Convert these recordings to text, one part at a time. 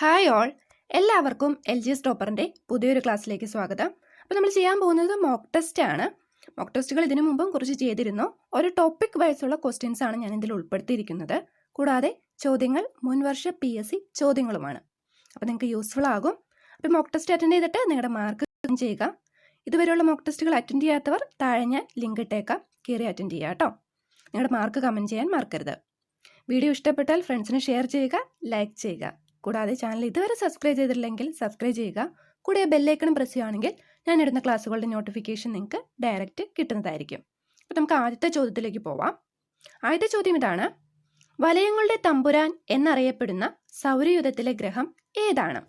Hi all എല്ലാവർക്കും L G S ടോപ്പറിന്റെ പുതിയൊരു ക്ലാസ്സിലേക്ക് സ്വാഗതം. അപ്പോൾ നമ്മൾ ചെയ്യാൻ പോകുന്നത് മോക്ക് ടെസ്റ്റ് ആണ്. മോക്ക് ടെസ്റ്റുകൾ ഇതിനു മുമ്പും കുറച്ച് ചെയ്തിരുന്നു. ഒരു ടോപ്പിക് വൈസുള്ള ക്വസ്റ്റ്യൻസ് ആണ് ഞാൻ ഇതിൽ ഉൾപ്പെടുത്തിയിരിക്കുന്നത്. കൂടാതെ ചോദ്യങ്ങൾ മുൻവർഷ പി എസ് സി ചോദ്യങ്ങളുമാണ്. അപ്പോൾ നിങ്ങൾക്ക് യൂസ്ഫുൾ ആകും. അപ്പോൾ മോക്ക് ടെസ്റ്റ് അറ്റൻഡ് ചെയ്തിട്ട് നിങ്ങളുടെ മാർക്ക് ചെയ്യുക. ഇതുവരെയുള്ള മോക്ക് ടെസ്റ്റുകൾ അറ്റൻഡ് ചെയ്യാത്തവർ താഴെ ഞാൻ ലിങ്ക് ഇട്ടേക്കാം. കയറി അറ്റൻഡ് ചെയ്യുക കേട്ടോ നിങ്ങളുടെ മാർക്ക് കമന്റ് ചെയ്യാൻ മറക്കരുത്. വീഡിയോ ഇഷ്ടപ്പെട്ടാൽ ഫ്രണ്ട്സിന് ഷെയർ ചെയ്യുക ലൈക്ക് ചെയ്യുക. കൂടാതെ ചാനൽ ഇതുവരെ സബ്സ്ക്രൈബ് ചെയ്തിട്ടില്ലെങ്കിൽ സബ്സ്ക്രൈബ് ചെയ്യുക. കൂടെ ബെല്ലൈക്കണും പ്രസ് ചെയ്യുകയാണെങ്കിൽ ഞാൻ ഇടുന്ന ക്ലാസ്സുകളുടെ നോട്ടിഫിക്കേഷൻ നിങ്ങൾക്ക് ഡയറക്റ്റ് കിട്ടുന്നതായിരിക്കും. അപ്പോൾ നമുക്ക് ആദ്യത്തെ ചോദ്യത്തിലേക്ക് പോവാം. ആദ്യത്തെ ചോദ്യം ഇതാണ്. വലയങ്ങളുടെ തമ്പുരാൻ എന്നറിയപ്പെടുന്ന സൗരയുധത്തിലെ ഗ്രഹം ഏതാണ്?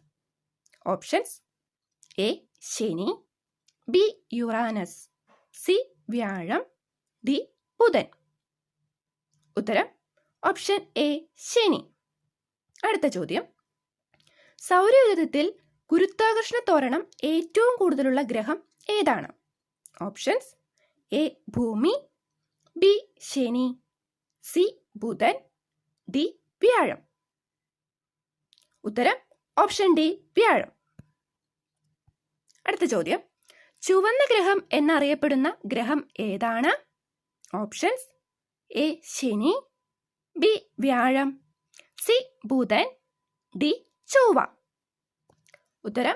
ഓപ്ഷൻസ് എ ശനി ബി യുറാനസ് സി വ്യാഴം ഡി ബുധൻ. ഉത്തരം ഓപ്ഷൻ എ ശനി. അടുത്ത ചോദ്യം. സൗരയൂഥത്തിൽ ഗുരുത്വാകർഷണ തോരണം ഏറ്റവും കൂടുതലുള്ള ഗ്രഹം ഏതാണ്? ഓപ്ഷൻസ് എ ഭൂമി ബി ശനി സി ബുധൻ ഡി വ്യാഴം. ഉത്തരം ഓപ്ഷൻ ഡി വ്യാഴം. അടുത്ത ചോദ്യം. ചുവന്ന ഗ്രഹം എന്നറിയപ്പെടുന്ന ഗ്രഹം ഏതാണ്? ഓപ്ഷൻസ് എ ശനി ബി വ്യാഴം സി ബുധൻ ഡി ചൊവ്വ. ഉത്തരം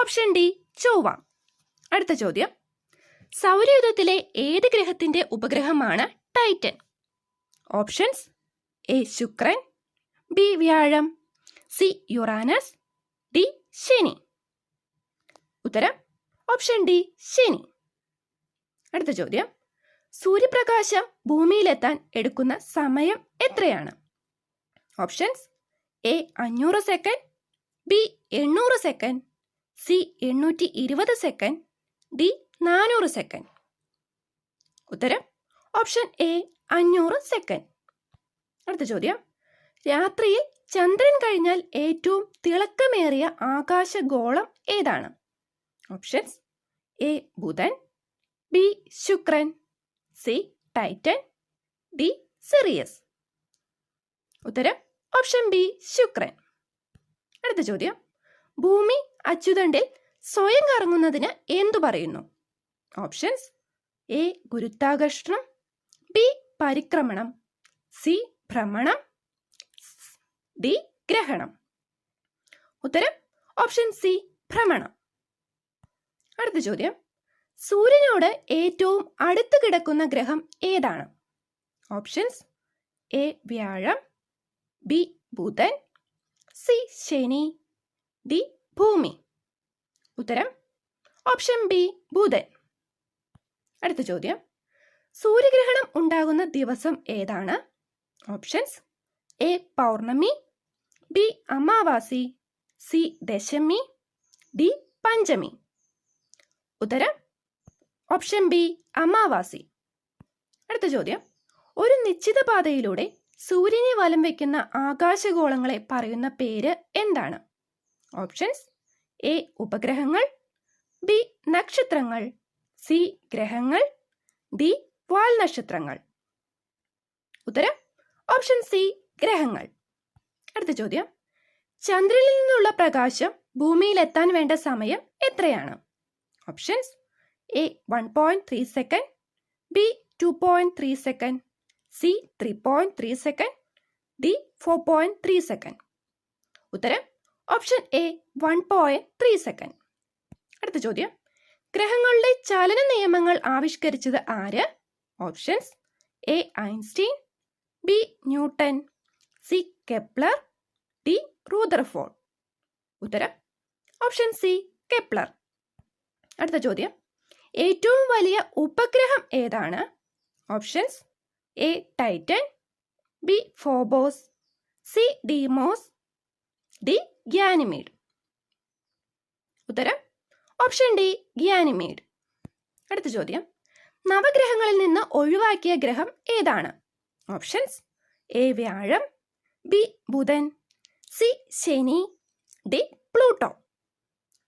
ഓപ്ഷൻ ഡി ചൊവ്വ. അടുത്ത ചോദ്യം. സൗരയുധത്തിലെ ഏത് ഗ്രഹത്തിന്റെ ഉപഗ്രഹമാണ് ടൈറ്റൻ? ഓപ്ഷൻസ് എ ശുക്രൻ ബി വ്യാഴം സി യുറാനസ് ഡി ശനി. ഉത്തരം ഓപ്ഷൻ ഡി ശനി. അടുത്ത ചോദ്യം. സൂര്യപ്രകാശം ഭൂമിയിലെത്താൻ എടുക്കുന്ന സമയം എത്രയാണ്? ഓപ്ഷൻസ് എ അഞ്ഞൂറ് സെക്കൻഡ് ബി എണ്ണൂറ് സെക്കൻഡ് സി എണ്ണൂറ്റി ഇരുപത് സെക്കൻഡ് ഡി നാനൂറ് സെക്കൻഡ് ഉത്തരം ഓപ്ഷൻ എ അഞ്ഞൂറ് സെക്കൻഡ് അടുത്ത ചോദ്യം. രാത്രിയിൽ ചന്ദ്രൻ കഴിഞ്ഞാൽ ഏറ്റവും തിളക്കമേറിയ ആകാശഗോളം ഏതാണ്? ഓപ്ഷൻസ് എ ബുധൻ ബി ശുക്രൻ സി ടൈറ്റൻ ഡി സിറിയസ്. ഉത്തരം ഓപ്ഷൻ ബി ശുക്രൻ. അടുത്ത ചോദ്യം. ഭൂമി അച്യുതണ്ടിൽ സ്വയം കറങ്ങുന്നതിന് എന്തു പറയുന്നു? ഓപ്ഷൻസ് എ ഗുരുത്താകർഷണം ബി പരിക്രമണം സി ഭ്രമണം ഡി ഗ്രഹണം. ഉത്തരം ഓപ്ഷൻ സി ഭ്രമണം. അടുത്ത ചോദ്യം. സൂര്യനോട് ഏറ്റവും അടുത്ത് കിടക്കുന്ന ഗ്രഹം ഏതാണ്? ഓപ്ഷൻസ് എ വ്യാഴം ബി ബുധൻ സി ശനി ഡി ഭൂമി. ഉത്തരം ഓപ്ഷൻ ബി ബുധൻ. അടുത്ത ചോദ്യം. സൂര്യഗ്രഹണം ഉണ്ടാകുന്ന ദിവസം ഏതാണ്? ഓപ്ഷൻസ് എ പൗർണമി ബി അമാവാസി സി ദശമി ഡി പഞ്ചമി. ഉത്തരം ഓപ്ഷൻ ബി അമാവാസി. അടുത്ത ചോദ്യം. ഒരു നിശ്ചിത പാതയിലൂടെ സൂര്യനെ വലം വയ്ക്കുന്ന ആകാശഗോളങ്ങളെ പറയുന്ന പേര് എന്താണ്? ഓപ്ഷൻസ് എ ഉപഗ്രഹങ്ങൾ ബി നക്ഷത്രങ്ങൾ സി ഗ്രഹങ്ങൾ ഡി വാൽ നക്ഷത്രങ്ങൾ. ഉത്തരം ഓപ്ഷൻ സി ഗ്രഹങ്ങൾ. അടുത്ത ചോദ്യം. ചന്ദ്രനിൽ നിന്നുള്ള പ്രകാശം ഭൂമിയിലെത്താൻ വേണ്ട സമയം എത്രയാണ്? Options A one point three second B two point three second C three point three second D four point three second ഉത്തരം option A one point three second അടുത്ത ചോദ്യം ഗ്രഹങ്ങളുടെ ചലന നിയമങ്ങൾ ആവിഷ്കരിച്ചത് ആര്? Options A Einstein B Newton C Kepler D Rutherford ഉത്തരം option C Kepler അടുത്ത ചോദ്യം ഏറ്റവും വലിയ ഉപഗ്രഹം ഏതാണ്? Options A Titan B Phobos C Deimos D Ganymede ഉത്തരം ഓപ്ഷൻ ഡി ഗ്യാനിമേഡ് അടുത്ത ചോദ്യം. നവഗ്രഹങ്ങളിൽ നിന്ന് ഒഴിവാക്കിയ ഗ്രഹം ഏതാണ്? ഓപ്ഷൻസ് എ വ്യാഴം. ബി ബുധൻ. സി ശനി. D Pluto.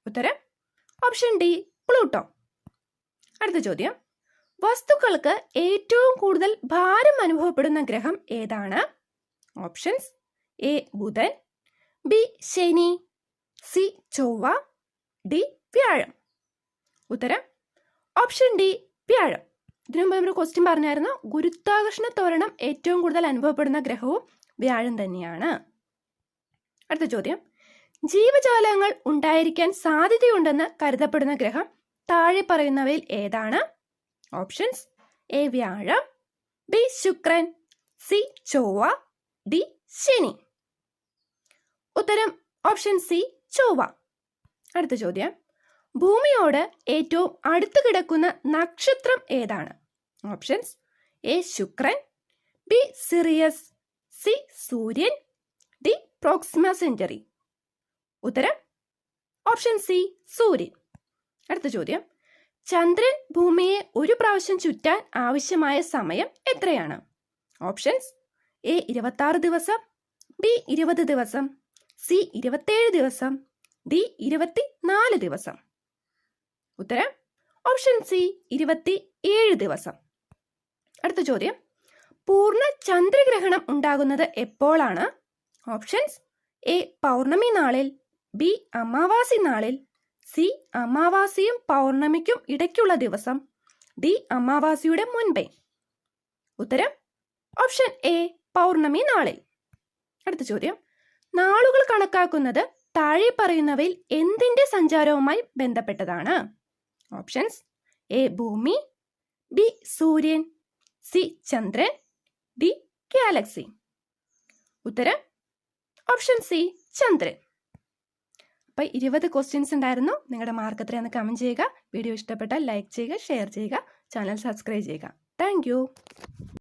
ഉത്തരം ഓപ്ഷൻ ഡി പ്ലൂട്ടോ. അടുത്ത ചോദ്യം. വസ്തുക്കൾക്ക് ഏറ്റവും കൂടുതൽ ഭാരം അനുഭവപ്പെടുന്ന ഗ്രഹം ഏതാണ്? ഓപ്ഷൻസ് എ ബുധൻ ബി ശനി സി ചൊവ്വ ഡി വ്യാഴം. ഉത്തരം ഓപ്ഷൻ ഡി വ്യാഴം. ഇതിനു മുമ്പ് ഒരു ക്വസ്റ്റ്യൻ പറഞ്ഞായിരുന്നു ഗുരുത്വാകർഷണ തോരണം ഏറ്റവും കൂടുതൽ അനുഭവപ്പെടുന്ന ഗ്രഹവും വ്യാഴം തന്നെയാണ്. അടുത്ത ചോദ്യം. ജീവജാലങ്ങൾ ഉണ്ടായിരിക്കാൻ സാധ്യതയുണ്ടെന്ന് കരുതപ്പെടുന്ന ഗ്രഹം താഴെ പറയുന്നവയിൽ ഏതാണ്? ഓപ്ഷൻസ് എ വ്യാഴം ബി ശുക്രൻ സി ചൊവ്വ ഡി ശനി ഉത്തരം ഓപ്ഷൻ സി ചൊവ്വ അടുത്ത ചോദ്യം. ഭൂമിയോട് ഏറ്റവും അടുത്ത് കിടക്കുന്ന നക്ഷത്രം ഏതാണ്? ഓപ്ഷൻസ് എ ശുക്രൻ ബി സിറിയസ് സി സൂര്യൻ ഡി പ്രോക്സിമ സെഞ്ചുറി ഉത്തരം. ഓപ്ഷൻ സി സൂര്യൻ അടുത്ത ചോദ്യം. ചന്ദ്രൻ ഭൂമിയെ ഒരു പ്രാവശ്യം ചുറ്റാൻ ആവശ്യമായ സമയം എത്രയാണ്? ഓപ്ഷൻസ് എ ഇരുപത്തി ദിവസം ബി ഇരുപത് ദിവസം സി ഇരുപത്തേഴ് ദിവസം ഡി ഇരുപത്തി നാല് ദിവസം. ഉത്തരം ഓപ്ഷൻ സി ഇരുപത്തി ഏഴ് ദിവസം. അടുത്ത ചോദ്യം പൂർണ ചന്ദ്രഗ്രഹണം ഉണ്ടാകുന്നത് എപ്പോഴാണ് ഓപ്ഷൻസ് എ പൗർണമി നാളിൽ ബി അമാവാസി നാളിൽ സി അമാവാസിയും പൗർണമിക്കും ഇടയ്ക്കുള്ള ദിവസം. ഡി അമാവാസിയുടെ മുൻപേ. ഉത്തരം ഓപ്ഷൻ എ പൗർണമി നാളിൽ. അടുത്ത ചോദ്യം. നാളുകൾ കണക്കാക്കുന്നത് താഴെ പറയുന്നവയിൽ എന്തിന്റെ സഞ്ചാരവുമായി ബന്ധപ്പെട്ടതാണ്? ഓപ്ഷൻസ് എ ഭൂമി ബി സൂര്യൻ സി ചന്ദ്രൻ ഡി ഗാലക്സി. ഉത്തരം ഓപ്ഷൻ സി ചന്ദ്രൻ. അപ്പൊ ഇരുപത് ക്വസ്റ്റ്യൻസ് ഉണ്ടായിരുന്നു. നിങ്ങളുടെ മാർക്ക് എത്രയാണെന്ന് കമന്റ് ചെയ്യുക. വീഡിയോ ഇഷ്ടപ്പെട്ടാൽ ലൈക്ക് ചെയ്യുക ഷെയർ ചെയ്യുക ചാനൽ സബ്സ്ക്രൈബ് ചെയ്യുക. താങ്ക്